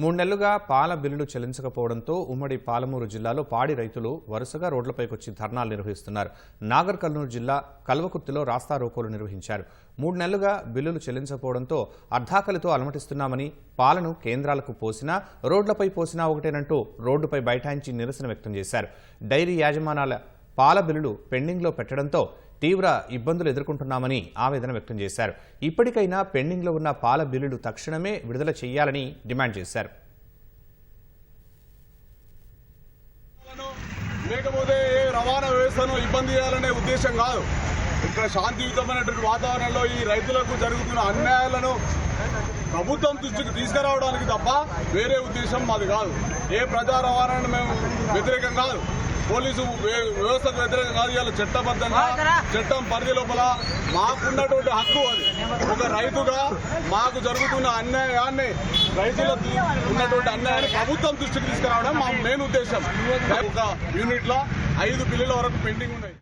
మూడు నెలలుగా పాల బిల్లులు చెల్లించకపోవడంతో ఉమ్మడి పాలమూరు జిల్లాలో పాడి రైతులు వరుసగా రోడ్లపైకొచ్చి ధర్నాలు నిర్వహిస్తున్నారు. నాగర్ కర్నూలు జిల్లా కల్వకుర్తిలో రాస్తా రోకోలు నిర్వహించారు. మూడు నెలలుగా బిల్లులు చెల్లించకపోవడంతో అర్ధాకలితో అలమటిస్తున్నామని పాలను కేంద్రాలకు పోసినా రోడ్లపై పోసినా ఒకటేనంటూ రోడ్డుపై బైఠాయించి నిరసన వ్యక్తం చేశారు. డైరీ యాజమానాల పాల బిల్లులు పెండింగ్లో పెట్టడంతో తీవ్ర ఇబ్బందులు ఎదుర్కొంటున్నామని ఆవేదన వ్యక్తం చేశారు. ఇప్పటికైనా పెండింగ్లో ఉన్న పాల బిల్లులు తక్షణమే విడుదల చేయాలని డిమాండ్ చేశారు. లేకపోతే ఏ రవాణా వ్యవస్థను ఇబ్బంది చేయాలనే ఉద్దేశం కాదు. ఇక్కడ శాంతియుతమైనటువంటి వాతావరణంలో ఈ రైతులకు జరుగుతున్న అన్యాయాలను ప్రభుత్వం దృష్టికి తీసుకురావడానికి తప్ప వేరే ఉద్దేశం మాది కాదు. ఏ ప్రజా రవాణాను మేము వ్యతిరేకం కాదు. పోలీసు వ్య- వ్యవస్థకు వ్యతిరేకం కాదు ఇవాళ చట్టబద్ధంగా చట్టం పరిధి లోపల మాకున్నటువంటి హక్కు అది. ఒక రైతుగా మాకు జరుగుతున్న అన్యాయాన్ని రైతులకు ఉన్నటువంటి అన్యాయాన్ని ప్రభుత్వం దృష్టికి తీసుకురావడం మా మెయిన్ ఉద్దేశం. ఒక యూనిట్లో ఐదు బిల్లుల వరకు పెండింగ్ ఉన్నాయి.